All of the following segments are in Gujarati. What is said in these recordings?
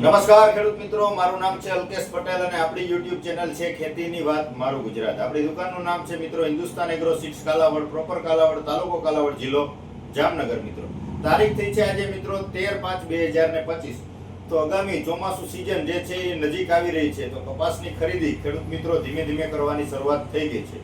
નમસ્કાર ખેડૂત મિત્રો, મારું નામ છે અલ્કેશ પટેલ અને આપણી યુટ્યુબ ચેનલ છે ખેતીની વાત મારું ગુજરાત. આપણી દુકાનનું નામ છે મિત્રો Hindustan agro seeds Kalavad proper Kalavad, તાલુકો કાલાવડ જિલ્લો જામનગર મિત્રો. તારીખ થઈ છે આજે મિત્રો તેર પાંચ બે હજાર ને પચીસ. તો આગામી ચોમાસું સિઝન જે છે એ નજીક આવી રહી છે. તો કપાસની ખરીદી ખેડૂત મિત્રો ધીમે ધીમે કરવાની શરૂઆત થઈ ગઈ છે.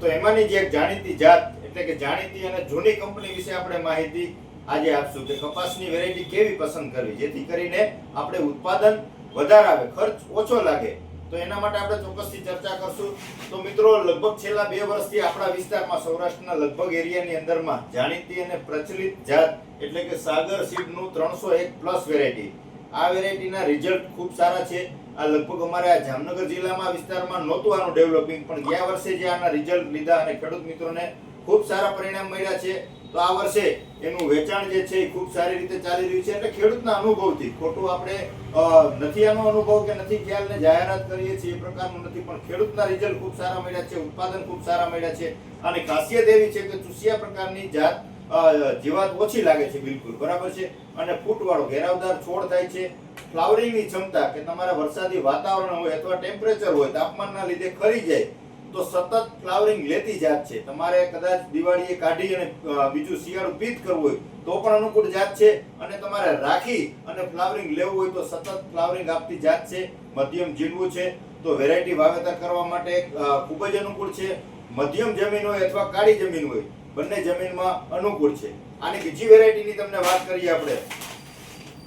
તો એમાંની જે એક જાણીતી જાત, એટલે કે જાણીતી અને જૂની કંપની વિશે આપણે માહિતી આજે આપશું કે કપાસની વેરાયટી કેવી પસંદ કરવી? જેથી કરીને આપણે ઉત્પાદન વધારે આવે ખર્ચ ઓછો લાગે. તો એના માટે આપણે ચોક્કસથી ચર્ચા કરશું. તો મિત્રો, લગભગ છેલ્લા બે વર્ષથી આપણા વિસ્તારમાં સૌરાષ્ટ્રના લગભગ એરિયાની અંદરમાં જાણીતી અને પ્રચલિત જાત એટલે કે સાગર સીડનું ત્રણસો એક પ્લસ વેરાયટી આ વેરાયટીના રિઝલ્ટ ખૂબ સારા છે. આ લગભગ અમારે આ જામનગર જિલ્લામાં, વિસ્તારમાં નહોતું આનું ડેવલપિંગ પણ ગયા વર્ષે જે આના રિઝલ્ટ લીધા અને ખેડૂત મિત્રોને ખૂબ સારા પરિણામ મળ્યા છે. તો આ વર્ષે એનું વેચાણ જે છે એ ખૂબ સારી રીતે ચાલી રહ્યું છે એટલે ખેડૂતના અનુભવથી, ખોટું આપણે નથી આનો અનુભવ કે નથી ખ્યાલને જાહેરાત કરીએ છીએ એ પ્રકારનું નથી, પણ ખેડૂતના રિઝલ્ટ ખૂબ સારા મળ્યા છે, ઉત્પાદન ખૂબ સારા મળ્યા છે અને ખાસિયત એવી છે કે ચૂસિયા પ્રકારની જાત જીવાત ઓછી લાગે છે બિલકુલ, બરાબર છે? અને ફૂટવાળો ઘેરાવદાર છોડ થાય છે. ફ્લાવરિંગની ક્ષમતા કે તમારા વરસાદી વાતાવરણ હોય અથવા ટેમ્પરેચર હોય, તાપમાનના લીધે ખરી જાય તો સતત ફ્લાવરિંગ લેતી જાત છે. તમારે કદાચ દિવાળીએ કાઢી અને બીજું શિયાળું પીત કરવું હોય, તો પણ અનુકૂળ જાત છે અને તમારે રાખી અને ફ્લાવરિંગ લેવું હોય તો સતત ફ્લાવરિંગ આપતી જાત છે. મધ્યમ ઝીણવું છે, તો વેરાયટી વાવેતર કરવા માટે ખૂબ જ અનુકૂળ છે. મધ્યમ જમીન હોય અથવા કાળી જમીન હોય, બંને જમીનમાં અનુકૂળ છે. આની બીજી વેરાયટીની તમને વાત કરીએ આપણે.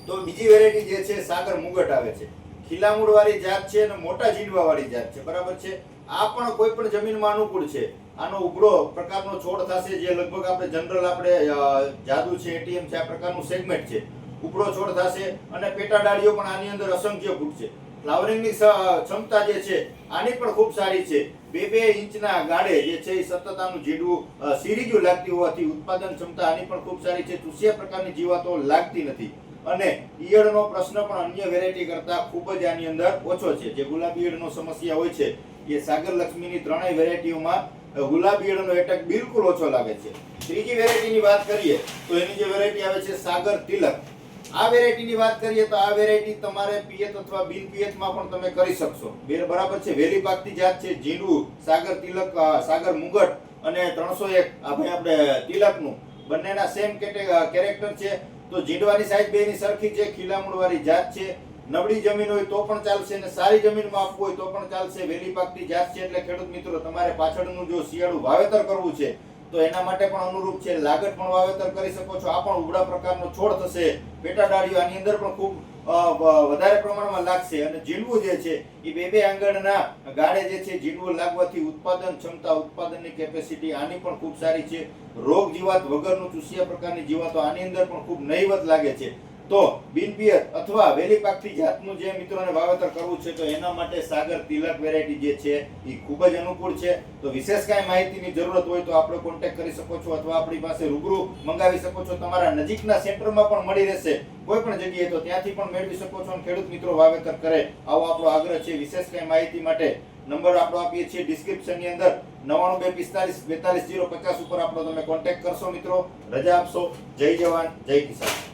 તો બીજી વેરાયટી જે છે, સાગર મુગટ આવે છે. ખીલામૂળ વાળી જાત છે અને મોટા ઝીંડવા વાળી જાત છે. બરાબર છે? આ પણ કોઈ પણ જમીનમાં અનુકૂળ છે. આનો ઉભરો પ્રકારનો છોડ થશે જે લગભગ આપણે જનરલ આપણે જાદુ છે એટીએમ છે આ પ્રકારનું સેગમેન્ટ છે. ઉપરો છોડ થશે અને પેટા ડાળીઓ પણ આની અંદર અસંખ્ય ફૂટશે ફ્લાવરિંગની ક્ષમતા જે છે આની પણ ખૂબ સારી છે. બે બે ઇંચના ગાળે જે છે એ સતત આનું ઝીંડવું અ, લાગતી હોવાથી ઉત્પાદન ક્ષમતા આની પણ ખૂબ સારી છે. ચૂસિયા પ્રકારની જીવાતો લાગતી નથી. અને ઈયળનો પ્રશ્ન પણ અન્ય વેરાયટી કરતાં ખૂબ જ આની અંદર ઓછો છે. જે ગુલાબી ઈયળનો સમસ્યા હોય છે એ સાગર લક્ષ્મીની ત્રણેય વેરાયટીઓમાં ગુલાબી ઈયળનો એટેક બિલકુલ ઓછો લાગે છે. ત્રીજી વેરાયટીની વાત કરીએ, તો એની જે વેરાયટી આવે છે સાગર તિલક. આ વેરાયટીની વાત કરીએ, તો આ વેરાયટી તમારે પીએચ અથવા બિન પીએચમાં પણ તમે કરી શકશો. બે બરાબર છે, વેલી પાકતી જાત છે જીંડવું સાગર તિલક સાગર મુગટ અને ત્રણસો એક, આ ભાઈ આપણે તિલકનું. બંનેના સેમ કેરેક્ટર છે. તો જીંડવાની સાઈઝ બેની સરખી છે ખીલામૂળવાળી જાત છે. નબળી જમીન હોય તો પણ ચાલશે અને સારી જમીનમાં આપવું હોય તો પણ ચાલશે. વેલી પાકની જાત છે એટલે ખેડૂત મિત્રો, તમારે પાછળનું જો શિયાળું વાવેતર કરવું છે, તો એના માટે પણ અનુરૂપ છે લાગત પણ વાવેતર કરી શકો છો. આ પણ ઉગડા પ્રકારનો છોડ થશે. પેટા ડાળીઓ આની અંદર પણ ખૂબ વધારે પ્રમાણમાં લાગશે. અને જીંડવું જે છે, એ બે બે આંગણના ગાળે જે છે, ઝીંડવું લાગવાથી ઉત્પાદન ક્ષમતા, ઉત્પાદનની કેપેસિટી આની પણ ખૂબ સારી છે. રોગ જીવાત વગરનું ચૂસિયા પ્રકારની જીવાતો આની અંદર પણ ખૂબ નહીવત લાગે છે. તો બિનપિયત અથવા વેલી પાકથી જાતનું જે મિત્રોને વાવેતર કરવું છે, તો એના માટે સાગર તિલક વેરાયટી જે છે એ ખૂબ જ અનુકૂળ છે. તો વિશેષ કાંઈ માહિતીની જરૂરત હોય તો આપણે કોન્ટેક્ટ કરી શકો છો અથવા આપણી પાસે રૂબરૂ મંગાવી શકો છો. તમારા નજીકના સેન્ટરમાં પણ મળી રહેશે. કોઈ પણ જગ્યાએ તો ત્યાંથી પણ મેળવી શકો છો અને ખેડૂત મિત્રો વાવેતર કરે. આવો આપણો આગ્રહ છે, વિશેષ કાંઈ માહિતી માટે. નંબર આપણો આપીએ છીએ ડિસ્ક્રિપ્શનની અંદર નવાણું બે પિસ્તાલીસ બેતાલીસ જીરો પચાસ ઉપર આપણો તમે કોન્ટેક્ટ કરશો મિત્રો. રજા આપશો. જય જવાન, જય કિસાન.